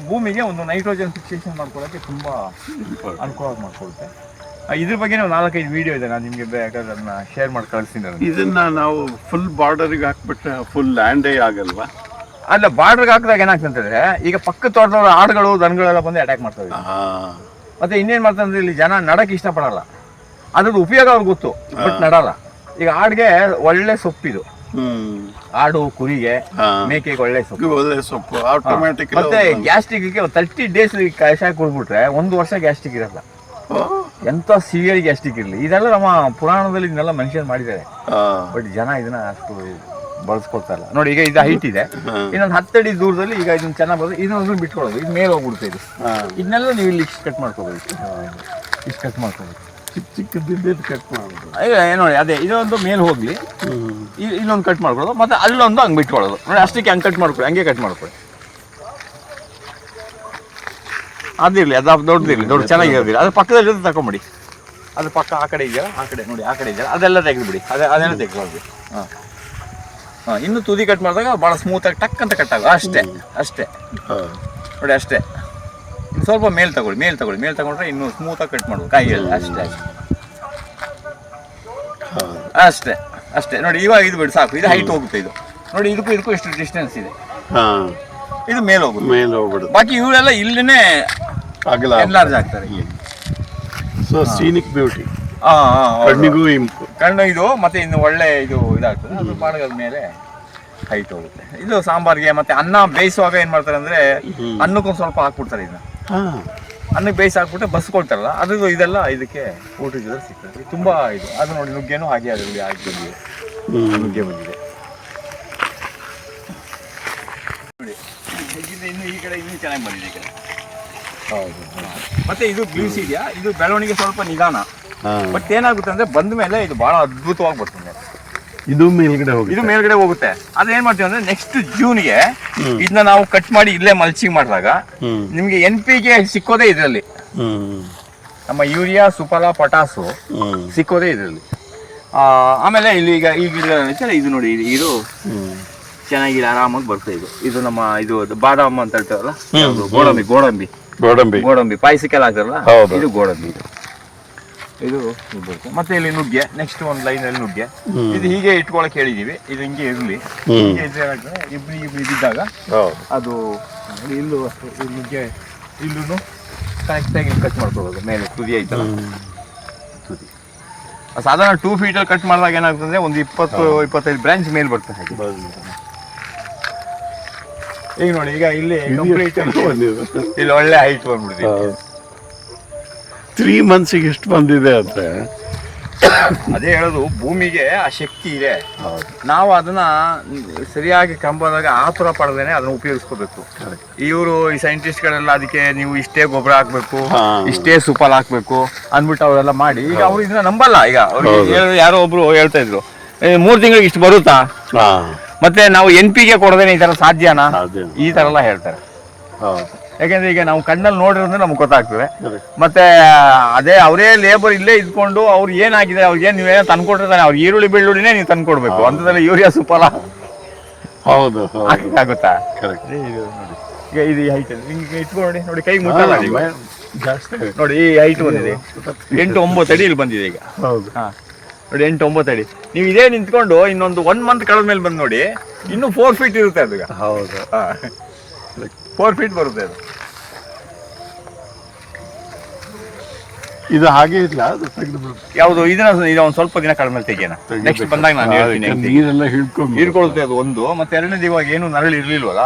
ಭೂಮಿಗೆ ಒಂದು nitrogen fixation ಮಾಡ್ಕೊಳ್ಳೋಕೆ ತುಂಬಾ ಅನುಕೂಲ ಮಾಡಿಕೊಡುತ್ತೆ. ಇದ್ರ ಬಗ್ಗೆ ನಾವು ನಾಲ್ಕೈದು ವಿಡಿಯೋ ಇದೆ ನಾನು ನಿಮಗೆ ಬೇಕಾದ್ರೆ ಅದನ್ನ ಶೇರ್ ಮಾಡಿ ಕಳಿಸ್ತೀನಿ ಇದನ್ನ ನಾವು ಫುಲ್ ಬಾರ್ಡರ್ಗೆ ಹಾಕ್ಬಿಟ್ರೆ ಫುಲ್ ಲ್ಯಾಂಡೇ ಆಗಲ್ವಾ? ಅಲ್ಲ ಬಾರ್ಡರ್ಗೆ ಹಾಕಿದಾಗ ಏನಾಗ್ತಂತಂದ್ರೆ ಈಗ ಪಕ್ಕ ತೋಟದವ್ರ ಆಡುಗಳು ದನಗಳೆಲ್ಲ ಬಂದು ಅಟ್ಯಾಕ್ ಮಾಡ್ತಾವೆ ಮತ್ತೆ ಇನ್ನೇನ್ ಮಾಡ್ತಾರೆ ಅಂದ್ರೆ ಇಲ್ಲಿ ಜನ ನಡಕ್ ಇಷ್ಟಪಡಲ್ಲ. ಅದ್ರದ್ದು ಉಪಯೋಗ ಅವ್ರಿಗೆ ಗೊತ್ತು ಬಟ್ ನಡಲ್ಲ. ಈಗ ಆಡ್ಗೆ ಒಳ್ಳೆ ಸೊಪ್ಪಿದು. ಆಡು ಕುರಿಗೆ ಮೇಕೆಗೆ ಒಳ್ಳೆ ಸೊಪ್ಪು. ಒಳ್ಳೆ ಸೊಪ್ಪು ಆಟೋಮ್ಯಾಟಿಕ್ ಮತ್ತೆ ಗ್ಯಾಸ್ಟ್ರಿಕ್ ತರ್ಟಿ ಡೇಸ್ ಕಷಾಯ ಕುಡ್ಬಿಟ್ರೆ ಒಂದು ವರ್ಷ ಗ್ಯಾಸ್ಟ್ರಿಕ್ ಇರಲ್ಲ. ಎಂತ ಸಿವಿಯರ್ ಗ್ಯಾಸ್ಟ್ರಿಕ್ ಇರಲಿ. ಇದೆಲ್ಲ ನಮ್ಮ ಪುರಾಣದಲ್ಲಿ ಇದನ್ನೆಲ್ಲ ಮೆನ್ಷನ್ ಮಾಡಿದ್ದಾರೆ. ಬಟ್ ಜನ ಇದನ್ನ ಅಷ್ಟು ಬಳಸ್ಕೊಳ್ತಾ ಇಲ್ಲ. ನೋಡಿ ಈಗ ಇದು ಹೈಟ್ ಇದೆ. ಇನ್ನೊಂದು ಹತ್ತಡಿ ದೂರದಲ್ಲಿ ಈಗ ಇದನ್ನ ಚೆನ್ನಾಗಿ ಬರೋದು ಇದನ್ನ ಬಿಟ್ಕೊಳ್ಳೋದು. ಇದು ಮೇಲೆ ಹೋಗ್ಬಿಡ್ತಾ ಇದು. ಇದನ್ನೆಲ್ಲ ನೀವು ಇಲ್ಲಿ ಇಷ್ಟು ಕಟ್ ಮಾಡ್ಕೋಬೇಕು ಇಷ್ಟು ಕಟ್ ಮಾಡ್ಕೋಬೇಕು ಚಿಕ್ಕ ಚಿಕ್ಕದಿದ್ದು ಕಟ್ ಮಾಡೋದು. ಏ ನೋಡಿ ಅದೇ ಇದೊಂದು ಮೇಲೆ ಹೋಗಲಿ. ಇಲ್ಲೊಂದು ಕಟ್ ಮಾಡ್ಕೊಳ್ಳೋದು ಮತ್ತೆ ಅಲ್ಲೊಂದು ಹಂಗೆ ಬಿಟ್ಕೊಳ್ಳೋದು. ನೋಡಿ ಅಷ್ಟಕ್ಕೆ ಹಂಗೆ ಕಟ್ ಮಾಡ್ಕೊಳ್ಳಿ ಹಂಗೆ ಕಟ್ ಮಾಡ್ಕೊಳ್ಳಿ. ಅದಿರಲಿ ಅದು ದೊಡ್ಡದಿರಲಿ ದೊಡ್ಡ ಚೆನ್ನಾಗಿರೋದಿಲ್ಲ ಅದ್ರ ಪಕ್ಕದಲ್ಲಿ ತಗೊಂಬಿಡಿ ಅದ್ರ ಪಕ್ಕ ಆ ಕಡೆ ಇದೆಯಲ್ಲ ಆ ಕಡೆ ನೋಡಿ ಆ ಕಡೆ ಇದೆಯಲ್ಲ ಅದೆಲ್ಲ ತೆಗೆದುಬಿಡಿ. ಅದೇ ಅದೆಲ್ಲ ತೆಗೆದುಕೊಳ್ಳಿ. ಹಾಂ. ಹಾಂ ಇನ್ನು ತುದಿ ಕಟ್ ಮಾಡಿದಾಗ ಭಾಳ ಸ್ಮೂತಾಗಿ ಟಕ್ ಅಂತ ಕಟ್ ಆಗ ಅಷ್ಟೇ ಅಷ್ಟೇ. ಹಾಂ. ನೋಡಿ ಅಷ್ಟೇ. ಸ್ವಲ್ಪ ಮೇಲ್ ತಗೊಳ್ಳಿ ಮೇಲ್ ತಗೊಳ್ಳಿ ಮೇಲ್ ತಗೊಂಡ್ರೆ ಇನ್ನು ಸ್ಮೂತಾಗಿ ಕಟ್ ಮಾಡ್ಬೋದು. ಕೈಯಲ್ಲಿ ಅಷ್ಟೇ. ಅಷ್ಟೇ. ಅಷ್ಟೇ ನೋಡಿ ಇವಾಗ ಇದು ಬಿಡಿ ಸಾಕು. ಇದು ಹೈಟ್ ಹೋಗುತ್ತೆ ಇದು. ನೋಡಿ ಇದಕ್ಕೂ ಇದಕ್ಕೂ ಎಷ್ಟು ಡಿಸ್ಟೆನ್ಸ್ ಇದೆ. ಹಾ. ಇದು ಮೇಲೆ ಹೋಗುತ್ತೆ ಮೇಲೆ ಹೋಗ್ಬಿಡುದು ಬಾಕಿ ಇವಳೆಲ್ಲ ಇಲ್ಲಿನೇ ಆಗಲ್ಲ ಎನ್ಲಾರ್ಜ್ ಆಗ್ತಾರೆ ಸೊ ಸೀನಿಕ್ ಬ್ಯೂಟಿ. ಕಣ್ಣಿಗೂ ಇಂಪು. ಕಣ್ಣು ಇದು ಮತ್ತೆ ಇನ್ನು ಒಳ್ಳೆ ಇದು ಇದಾಗ್ತದೆ. ಅದು ಬಾಡಗದ ಮೇಲೆ ಹೈಟ್ ಹೋಗುತ್ತೆ. ಇದು ಸಾಂಬಾರ್ಗೆ ಮತ್ತೆ ಅನ್ನ ಬೇಯಿಸುವಾಗ ಏನ್ ಮಾಡ್ತಾರೆ ಅಂದ್ರೆ. ಅನ್ನಕ್ಕೊಂದು ಸ್ವಲ್ಪ ಹಾಕ್ಬಿಡ್ತಾರೆ ಇದನ್ನ. ಅನ್ನಕ್ಕೆ ಬೇಯಿಸಿ ಹಾಕ್ಬಿಟ್ಟು ಬಸ್ಕೊಳ್ತಾರಲ್ಲ ಅದು ಇದೆಲ್ಲ ಇದಕ್ಕೆ ಊಟದ ಜೊತೆ ಸಿಗ್ತದೆ. ತುಂಬ ಇದು. ಅದು ನೋಡಿ ನುಗ್ಗೆನೂ ಹಾಗೆ ಅದರಲ್ಲಿ ಹಾಕಿ ಬಂದಿದೆ. ನುಗ್ಗೆ ಬಂದಿದೆ. ನೋಡಿ ಇನ್ನು ಈ ಕಡೆ ಇನ್ನೂ ಚೆನ್ನಾಗಿ ಬಂದಿದೆ ಈ ಕಡೆ. ಹೌದು. ಮತ್ತೆ ಇದು ಗ್ಲೀಸ್ ಇದೆಯಾ ಇದು ಬೆಳವಣಿಗೆ ಸ್ವಲ್ಪ ನಿಧಾನ. ಬಟ್ ಏನಾಗುತ್ತೆ ಅಂದ್ರೆ ಬಂದ ಮೇಲೆ ಇದು ಬಹಳ ಅದ್ಭುತವಾಗಿ ಬರ್ತದೆ. ಇದು ಮೇಲ್ಗಡೆ ಹೋಗಿ ಇದು ಮೇಲ್ಗಡೆ ಹೋಗುತ್ತೆ. ಆದ್ರೆ ಏನ್ ಮಾಡ್ತೀವಿ ಅಂದ್ರೆ ನೆಕ್ಸ್ಟ್ ಜೂನ್ಗೆ ಗೆ ಇದನ್ನ ನಾವು ಕಟ್ ಮಾಡಿ ಇಲ್ಲೇ ಮಲ್ಚಿಂಗ್ ಮಾಡಿದಾಗ ನಿಮ್ಗೆ ಎನ್ ಪಿ ಗೆ ಸಿಕ್ಕೋದೇ ಇದರಲ್ಲಿ. ನಮ್ಮ ಯೂರಿಯಾ ಸುಫಲ ಪಟಾಸು ಸಿಕ್ಕೋದೇ ಇದರಲ್ಲಿ. ಆಮೇಲೆ ಇಲ್ಲಿ ಈಗ ಈ ಗಿಡ ಇದು ನೋಡಿ ಇದು- ಚೆನ್ನಾಗಿದೆ ಚೆನ್ನಾಗಿ ಆರಾಮಾಗಿ ಬರ್ತಾ ಇದು. ಇದು ನಮ್ಮ ಇದು ಬಾದಾಮ್ ಅಂತ ಹೇಳ್ತಾರಲ್ಲ? ಗೋಡಂಬಿ ಗೋಡಂಬಿ. ಗೋಡಂಬಿ. ಗೋಡಂಬಿ. ಪಾಯಸಕ್ಕೆಲ್ಲ ಹಾಕ್ತಾರಲ್ಲ. ಇದು ಗೋಡಂಬಿ. ಇದು ಬರುತ್ತೆ ಮತ್ತೆ ಇಲ್ಲಿ ನುಗ್ಗೆ ನೆಕ್ಸ್ಟ್ ಒಂದು ಲೈನ್ ಅಲ್ಲಿ ನುಗ್ಗೆ. ಇದು ಹೀಗೆ ಇಟ್ಕೊಳಕ್ ಹೇಳಿದೀವಿ ಇದು ಹಿಂಗೆ ಇರಲಿ. ಹೀಗೆ ಇದ್ರೆ ಏನಾಗ್ತದೆ ಇಬ್ರು ಇಬ್ರು ಇದ್ದಾಗ ಅದು ಇಲ್ಲೂ ಅಷ್ಟು ಇಲ್ಲಿ ನುಗ್ಗೆ ಇಲ್ಲೂ ಕರೆಕ್ಟ್ ಆಗಿ ಕಟ್ ಮಾಡ್ಕೊಳ್ಳೋದು ಮೇಲೆ ತುದಿ ಐತಲ್ಲ ತುದಿ. ಸಾಧಾರಣ ಟೂ ಫೀಟ್ ಅಲ್ಲಿ ಕಟ್ ಮಾಡಿದಾಗ ಏನಾಗ್ತದೆ ಒಂದು ಇಪ್ಪತ್ತು ಇಪ್ಪತ್ತೈದು ಬ್ರಾಂಚ್ ಮೇಲೆ ಬರ್ತದೆ ಹಾಗೆ. ಈಗ ನೋಡಿ ಈಗ ಇಲ್ಲಿ ಕಂಪ್ಲೀಟ್ ಇಲ್ಲಿ ಒಳ್ಳೆ ಹೈಟ್ ಬಂದ್ಬಿಡ್ತೀವಿ ತ್ರೀ ಮಂತ್ಸಿಗೆ ಎಷ್ಟು ಬಂದಿದೆ ಅಂತ ಅದೇ ಹೇಳೋದು ಭೂಮಿಗೆ ಆ ಶಕ್ತಿ ಇದೆ. ನಾವು ಅದನ್ನ ಸರಿಯಾಗಿ ಕಂಬದಾಗ ಆತುರ ಪಡೆದೇನೆ ಅದನ್ನ ಉಪಯೋಗಿಸ್ಕೋಬೇಕು. ಇವರು ಈ ಸೈಂಟಿಸ್ಟ್ಗಳೆಲ್ಲ ಅದಕ್ಕೆ ನೀವು ಇಷ್ಟೇ ಗೊಬ್ಬರ ಹಾಕ್ಬೇಕು ಇಷ್ಟೇ ಸೂಪಲ್ ಹಾಕ್ಬೇಕು ಅಂದ್ಬಿಟ್ಟು ಅವರೆಲ್ಲ ಮಾಡಿ ಈಗ ಅವ್ರು ಇದನ್ನ ನಂಬಲ್ಲ ಈಗ ಅವ್ರಿಗೆ. ಯಾರೋ ಒಬ್ರು ಹೇಳ್ತಾ ಇದ್ರು "ಏ, ಮೂರ್ ತಿಂಗಳಿಗೆ ಇಷ್ಟು ಬರುತ್ತಾ? ಮತ್ತೆ ನಾವು ಎನ್ ಪಿ ಗೆ ಕೊಡದೇನೆ ಈ ತರ ಸಾಧ್ಯನಾ? ಈ ತರ ಎಲ್ಲ ಹೇಳ್ತಾರೆ. ಯಾಕಂದ್ರೆ ಈಗ ನಾವು ಕಣ್ಣಲ್ಲಿ ನೋಡಿರೋದ್ರೆ ನಮ್ಗೆ ಗೊತ್ತಾಗ್ತದೆ. ಮತ್ತೆ ಅದೇ ಅವರೇ ಲೇಬರ್ ಇಲ್ಲೇ ಇದ್ಕೊಂಡು ಅವ್ರು ಏನಾಗಿದೆ ಅವ್ರಿಗೆ ನೀವೇನೋ ತಂದ್ಕೊಟ್ಟಿರ್ತಾನೆ ಅವ್ರು ಈರುಳ್ಳಿ ಬೆಳ್ಳುಳ್ಳಿನೇ ನೀವು ತಂದ್ಕೊಡ್ಬೇಕು. ಅಂತದಲ್ಲಿ ಯೂರಿಯಾ ಸುಪಲ. ಹೌದು ಆಗುತ್ತಾ? ಈಗ ಇದು ಹೈಟ್ ಹಿಂಗೆ ಇಟ್ಕೊಂಡು ನೋಡಿ ಕೈ ಮುಟ್ಟಲ್ಲ ನೀವು. ಜಾಸ್ತಿ ನೋಡಿ ಈ ಹೈಟ್ ಬಂದಿದೆ. ಎಂಟು ಒಂಬತ್ತು ಅಡಿ ಇಲ್ಲಿ ಬಂದಿದೆ ಈಗ. ಹೌದು. ಹಾ. ನೋಡಿ ಎಂಟು ಒಂಬತ್ತು ಅಡಿ. ನೀವು ಇದೇ ನಿಂತ್ಕೊಂಡು ಇನ್ನೊಂದು ಒನ್ ಮಂತ್ ಕಳೆದ ಮೇಲೆ ಬಂದು ನೋಡಿ ಇನ್ನು ಫೋರ್ ಫೀಟ್ ಇರುತ್ತೆ ಅದು ಹೌದು. ಫೋರ್ ಫೀಟ್ ಬರುತ್ತೆ ಅದು. ಇದು ಹಾಗೆ ಇಲ್ಲ ಅದು ತೆಗೆದು ಯಾವುದು ಇದನ್ನ ಇದು ಒಂದು ಸ್ವಲ್ಪ ದಿನ ಕಡಿಮೆ ತೆಗೆಯೋಣ. ನೆಕ್ಸ್ಟ್ ಬಂದಾಗ ನಾನು ಹೇಳ್ತೀನಿ ನೀರೆಲ್ಲ ಹಿಡ್ಕೊಂಡು ಹಿಡ್ಕೊಳ್ತೇ ಅದು ಒಂದು. ಮತ್ತೆ ಎರಡನೇದು ಇವಾಗ ಏನು ನರಳು ಇರ್ಲಿಲ್ವಲ್ಲ?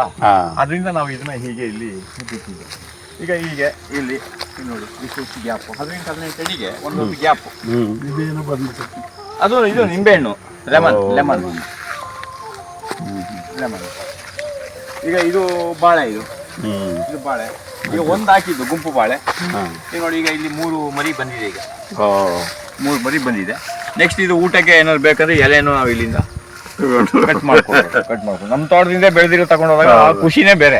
ಅದರಿಂದ ನಾವು ಇದನ್ನ ಹೀಗೆ ಇಲ್ಲಿ ಮುಟ್ಟಿದ್ದೀವಿ ಈಗ ಹೀಗೆ ಇಲ್ಲಿ ನೋಡಿ ಇಷ್ಟು ಗ್ಯಾಪ್ ಹದಿನೆಂಟು ಹದಿನೆಂಟು ಅಡಿಗೆ ಒಂದೊಂದು ಗ್ಯಾಪ್ ಹ್ಮ್. ಇದೇನು ಬಂದ್ಬಿಟ್ಟು ಅದು ಇದು ನಿಂಬೆಹಣ್ಣು ಲೆಮನ್. ಲೆಮನ್ ಲೆಮನ್ ಈಗ ಇದು ಬಾಳೆ ಇದು. ಹ್ಮ್. ಇದು ಬಾಳೆ. ಈಗ ಒಂದು ಹಾಕಿದ್ದು ಗುಂಪು ಬಾಳೆ. ಹಾ. ಈಗ ನೋಡಿ ಈಗ ಇಲ್ಲಿ ಮೂರು ಮರಿ ಬಂದಿದೆ ಈಗ. ಓ. ಮೂರು ಮರಿ ಬಂದಿದೆ. ನೆಕ್ಸ್ಟ್ ಇದು ಊಟಕ್ಕೆ ಏನಾದ್ರು ಬೇಕಂದ್ರೆ ಎಲೆನೂ ನಾವು ಇಲ್ಲಿಂದ ಕಟ್ ಮಾಡ್ಕೊಂಡು ಕಟ್ ಮಾಡ್ಕೊಂಡು ನಮ್ಮ ತೋಟದಿಂದ ಬೆಳೆದಿರೋ ತಗೊಂಡೋದಾಗ ಆ ಖುಷಿನೇ ಬೇರೆ.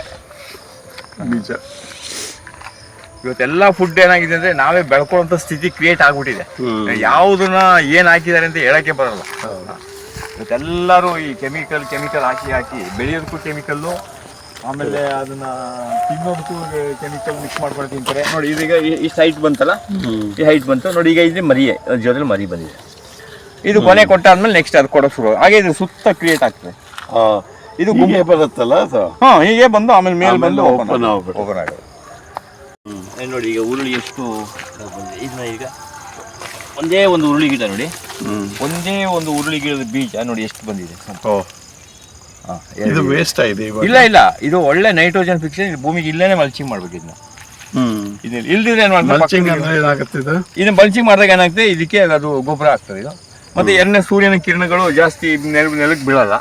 ನಿಜ. ಇವತ್ತೆಲ್ಲ ಫುಡ್ ಏನಾಗಿದೆ ಅಂದ್ರೆ ನಾವೇ ಬೆಳ್ಕೊಳ್ಳೋಂಥ ಸ್ಥಿತಿ ಕ್ರಿಯೇಟ್ ಆಗ್ಬಿಟ್ಟಿದೆ. ಯಾವುದನ್ನ ಏನ್ ಹಾಕಿದ್ದಾರೆ ಅಂತ ಹೇಳಕ್ಕೆ ಬರಲ್ಲ. ಇವತ್ತೆಲ್ಲರೂ ಈ ಕೆಮಿಕಲ್ ಕೆಮಿಕಲ್ ಹಾಕಿ ಹಾಕಿ ಬೆಳೆಯೋದಕ್ಕೂ ಕೆಮಿಕಲ್ಲು ಆಮೇಲೆ ಅದನ್ನ ತಿನ್ನೋದಕ್ಕೂ ಕೆಮಿಕಲ್ ಮಿಕ್ಸ್ ಮಾಡ್ಕೊಂಡು ತಿಂತಾರೆ. ನೋಡಿ ಇದೀಗ ಈ- ಇಷ್ಟು ಹೈಟ್ ಬಂತಲ್ಲ? ಈ ಹೈಟ್ ಬಂತು. ನೋಡಿ ಈಗ ಇದು ಮರಿ ಜೊತೆ ಜೊತೆಲಿ ಮರಿ ಬಂದಿದೆ. ಇದು ಕೊನೆ ಕೊಟ್ಟಾದ್ಮೇಲೆ ನೆಕ್ಸ್ಟ್ ಅದು ಕೊಡೋಕೆ ಶುರು. ಹಾಗೆ ಇದು ಸುತ್ತ ಕ್ರಿಯೇಟ್ ಆಗ್ತದೆ. ಇದು ಗುಂಪೆ ಬರುತ್ತಲ್ಲ ಹಾ ಹೀಗೆ ಬಂದು ಆಮೇಲೆ ಮೇಲೆ ಬಂದು ಓಪನ್. ಓಪನ್ ಆಗೋದು ನೋಡಿ ಈಗ ಉರುಳಿ ಎಷ್ಟು ಇದನ್ನ ಈಗ ಒಂದೇ ಒಂದು ಉರುಳಿ ಗಿಡ ನೋಡಿ. ಒಂದೇ ಒಂದು ಉರುಳಿ ಗಿಡದ ಬೀಜ ನೋಡಿ ಎಷ್ಟು ಬಂದಿದೆ. ಇದು. ವೇಸ್ಟ್ ಆಗಿದೆ ಇವಾಗ. ಇಲ್ಲ ಇಲ್ಲ. ಇದು ಒಳ್ಳೆ ನೈಟ್ರೋಜನ್ ಫಿಕ್ಸ್ ಭೂಮಿಗೆ ಇಲ್ಲೇನೆ ಮಲ್ಚಿಂಗ್ ಮಾಡ್ಬೇಕು ಇದನ್ನ. ಇಲ್ದಿದ್ರೆ ಏನ್ ಮಲ್ಚಿಂಗ್ ಅಂದ್ರೆ ಏನಾಗುತ್ತೆ ಇದು? ಇದನ್ನ ಮಲ್ಚಿಂಗ್ ಮಾಡಿದಾಗ ಏನಾಗ್ತದೆ ಇದಕ್ಕೆ ಅದು ಗೊಬ್ಬರ ಆಗ್ತದೆ ಇದು. ಮತ್ತೆ ಎರಡನೇ ಸೂರ್ಯನ ಕಿರಣಗಳು ಜಾಸ್ತಿ ನೆಲ ನೆಲಕ್ಕೆ ಬೀಳಲ್ಲ.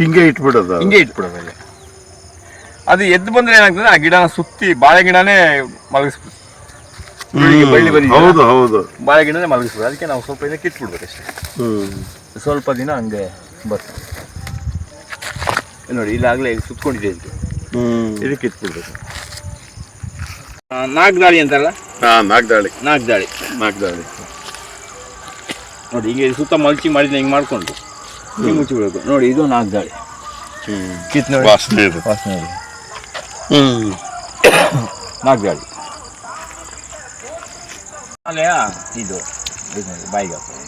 ಹಿಂಗೆ ಇಟ್ಬಿಡೋದು. ಹಿಂಗೆ ಇಟ್ಬಿಡೋದು ಅಲ್ಲಿ ಅದು ಎದ್ದು ಬಂದ್ರೆ ಏನಾಗ್ತದೆ? ಆ ಗಿಡನ ಸುತ್ತಿ ಬಾಳೆ ಗಿಡನೇ ಮಲಗಿಸ್ಬಿಡ್ತು. ಬಳ್ಳಿ. ಹೌದು ಹೌದು. ಬಾಳೆ ಗಿಡನೇ ಮಲಗಿಸ್ಬಿಡೋದು ಅದಕ್ಕೆ ನಾವು ಸ್ವಲ್ಪ ಇದಕ್ಕೆ ಇಟ್ಬಿಡ್ಬೇಕು ಅಷ್ಟೇ. ಸ್ವಲ್ಪ ದಿನ ಹಂಗೆ ಬರ್ತದೆ. ನೋಡಿ ಇಲ್ಲಾಗಲೇ ಸುತ್ಕೊಂಡಿದೆ ಅಂತ ಹ್ಮ್. ಇದಕ್ಕೆ ಕಿತ್ಬಿಡ್ಬೇಕು ನಾಲ್ಕು ದಾಳಿ ಅಂತಾರಲ್ಲ ಹಾ ನಾಗ್ದಾಳಿ. ನಾಲ್ಕು ದಾಳಿ ನಾಗ್ದಾಳಿ. ನೋಡಿ ಹಿಂಗೆ ಸುತ್ತ ಮಲ್ಚಿ ಮಾಡಿದ ಹಿಂಗೆ ಮಾಡಿಕೊಂಡು ಹಿಂಗೆ ಮುಚ್ಚಿಬಿಡ್ಬೇಕು ನೋಡಿ ಇದು ನಾಲ್ಕು ದಾಳಿ ಹ್ಮ್. ಕಿತ್ ನೋಡಿ. ವಾಸನೆ ಇದು. ವಾಸನೆ ನೋಡಿ ಹ್ಮ್. ನಾಲ್ಕು ದಾಳಿ ಅಲೆಯಾ ಇದು ಇದು ನೋಡಿ ಬಾಯಿಗೆ ಹಾಕೊಂಡು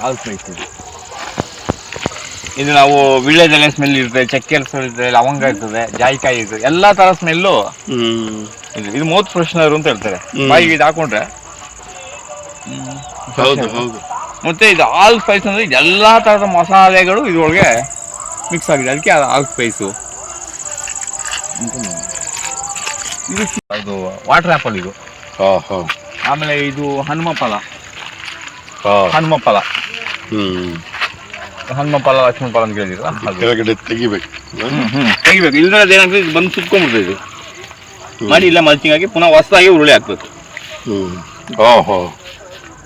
ಹಾಲು ಇದು ಇದು ನಾವು ವೀಳ್ಯದೆಲೆ ಸ್ಮೆಲ್ ಇರ್ತದೆ ಚಕ್ಕೆ ಸ್ಮೆಲ್ ಇರ್ತದೆ ಲವಂಗ ಇರ್ತದೆ ಜಾಯಿಕಾಯಿ ಇರ್ತದೆ ಎಲ್ಲಾ ತರ ಸ್ಮೆಲ್ಲು ಇದು ಇದು ಮೌತ್ ಫ್ರೆಶ್ನರ್ ಅಂತ ಹೇಳ್ತಾರೆ. ಬಾಯಿಗೆ ಇದು ಹಾಕೊಂಡ್ರೆ ಹೌದು ಹೌದು. ಮತ್ತೆ ಇದು ಆಲ್ ಸ್ಪೈಸ್ ಅಂದ್ರೆ ಎಲ್ಲಾ ತರದ ಮಸಾಲೆಗಳು ಇದ್ರೊಳಗೆ ಮಿಕ್ಸ್ ಆಗಿದೆ. ಅದಕ್ಕೆ ಅದು ಆಲ್ ಸ್ಪೈಸು ಇದು ವಾಟರ್ ಆ್ಯಪಲ್ ಇದು. ಆಮೇಲೆ ಇದು ಹನುಮ ಫಲ. ಹನುಮ ಫಲ. ಹ್ಮ್. ಹನುಮ ಫಲ ಲಕ್ಷ್ಮಣ ಫಲ ಅಂತ ಕೇಳಿದಿರ ಕೆಳಗಡೆ ತೆಗಿಬೇಕು. ತೆಗಿಬೇಕು. ಇಲ್ಲ ಅದೇನಾಗ್ತದೆ ಇದು ಬಂದು ಸುತ್ಕೊಂಡ್ಬಿಡ್ತದೆ ಇದು. ಮಾಡಿ ಇಲ್ಲ ಮಲ್ಚಿಂಗ್ ಆಗಿ ಪುನಃ ಹೊಸದಾಗಿ ಉರುಳಿ ಹಾಕ್ಬೇಕು. ಓಹೋ.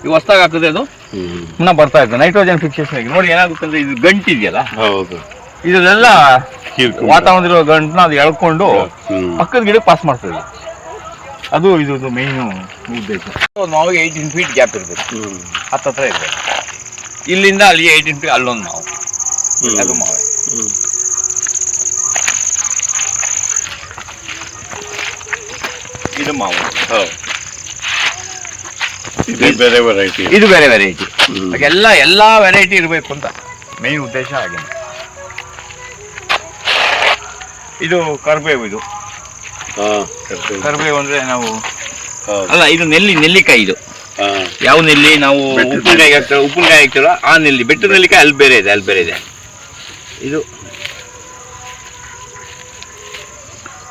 ಈಗ ಹೊಸದಾಗಿ ಹಾಕಿದ್ರೆ ಅದು? ಹ್ಮ್. ಪುನಃ ಬರ್ತಾ ಇರ್ತದೆ. ನೈಟ್ರೋಜನ್ ಫಿಕ್ಸೇಷನ್ ಆಗಿ. ನೋಡಿ ಏನಾಗುತ್ತೆ ಅಂದ್ರೆ ಇದು ಗಂಟು ಇದೆಯಲ್ಲ? ಹೌದು. ಇದನ್ನೆಲ್ಲ ವಾತಾವರಣ ವಾತಾವರಣದಲ್ಲಿರೋ ಗಂಟನ್ನ ಅದು ಎಳ್ಕೊಂಡು ಪಕ್ಕದ ಗಿಡಕ್ಕೆ ಪಾಸ್ ಮಾಡ್ತದೆ ಅದು. ಇದು ಮೇನ್ ಉದ್ದೇಶ. ಮಾವಿಗೆ ಏಯ್ಟೀನ್ ಫೀಟ್ ಗ್ಯಾಪ್ ಇರಬೇಕು. ಹ್ಮ್. ಹತ್ತತ್ರ ಇರಬೇಕು. ಇಲ್ಲಿಂದ ಅಲ್ಲಿ ಏಯ್ಟೀನ್ ಫೀಟ್ ಅಲ್ಲೊಂದು ಮಾವು. ಅದು ಮಾವೆ. ಇದು ಮಾವು. ಹೌದು. ಬೇರೆ ವೆರೈಟಿ ಇದು ಬೇರೆ ವೆರೈಟಿ. ಎಲ್ಲ ಎಲ್ಲ ವೆರೈಟಿ ಇರಬೇಕು ಅಂತ. ಮೇನ್ ಉದ್ದೇಶ ಆಗಿದೆ ಇದು ಕರ್ಬೇವು ಇದು. ಕರ್ಬೇವು ಅಂದ್ರೆ ನಾವು ಅಲ್ಲ ಇದು ನೆಲ್ಲಿ ನೆಲ್ಲಿಕಾಯಿ ಇದು. ಯಾವ ನೆಲ್ಲಿ ನಾವು ಉಪ್ಪಿನಕಾಯಿ ಹಾಕ್ತಾರೆ ಉಪ್ಪಿನಕಾಯಿ ಹಾಕ್ತಾರ ಆ ನೆಲ್ಲಿ. ಬೆಟ್ಟದ ನೆಲ್ಲಿಕಾಯಿ ಅಲ್ಲಿ ಬೇರೆ ಇದೆ ಅಲ್ಲಿ ಬೇರೆ ಇದೆ. ಇದು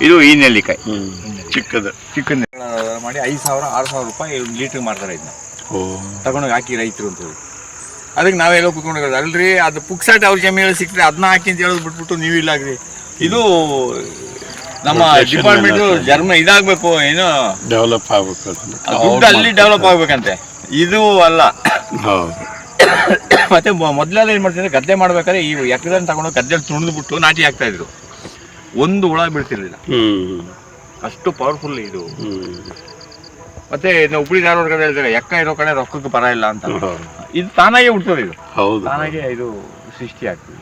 ಇದು ಈ ನೆಲ್ಲಿಕಾಯಿ. ಚಿಕ್ಕದು ಚಿಕನ್ ಮಾಡಿ ಐದು ಸಾವಿರ ಆರು ಸಾವಿರ ರೂಪಾಯಿ ಒಂದು ಲೀಟ್ರ್ ಮಾಡ್ತಾರೆ ಇದನ್ನ. ತಗೊಂಡೋಗಿ ಹಾಕಿ ರೈತರು ಅಂತ ಹೇಳಿ. ಅದಕ್ಕೆ ನಾವೆಲ್ಲ ಕುತ್ಕೊಂಡು ಅಲ್ರಿ ಅದು ಪುಕ್ಸಾಟ್ ಅವ್ರ ಜಮೀನಲ್ಲಿ ಸಿಕ್ತರೆ ಅದನ್ನ ಹಾಕಿ ಅಂತ ಹೇಳೋದು ಬಿಟ್ಬಿಟ್ಟು ನೀವು ಇಲ್ಲ ಆಗ್ರಿ. ಇದು ನಮ್ಮ ಡಿಪಾರ್ಟ್ಮೆಂಟ್ ಜರ್ಮ ಇದಾಗಬೇಕು ಏನು. ಡೆವಲಪ್ ಆಗ್ಬೇಕು ದುಡ್ಡು ಅಲ್ಲಿ ಡೆವಲಪ್ ಆಗ್ಬೇಕಂತೆ. ಇದು ಅಲ್ಲ. ಮತ್ತೆ ಮೊದಲೆಲ್ಲ ಏನು ಮಾಡ್ತಿದ್ರೆ ಗದ್ದೆ ಮಾಡ್ಬೇಕಾದ್ರೆ ಈ ಎಕ್ಕದನ್ನು ತಗೊಂಡು ಗದ್ದೆಲಿ ತುಣಿದ್ಬಿಟ್ಟು ನಾಟಿ ಹಾಕ್ತಾ ಇದ್ರು. ಒಂದು ಹುಳ ಬೀಳ್ತಿರ್ಲಿಲ್ಲ. ಅಷ್ಟು ಪವರ್ಫುಲ್ ಇದು. ಮತ್ತೆ ಹುಬ್ಳಿ ಧಾರವಾಡ ಕಡೆ ಹೇಳ್ತಾರೆ ಎಕ್ಕ ಇರೋ ಕಡೆ ರೊಕ್ಕಕ್ಕೆ ಬರ ಇಲ್ಲ ಅಂತ. ಇದು ತಾನಾಗೆ ಹುಡ್ತದೆ ಇದು. ಹೌದು. ತಾನಾಗೆ ಇದು ಸೃಷ್ಟಿ ಆಗ್ತದೆ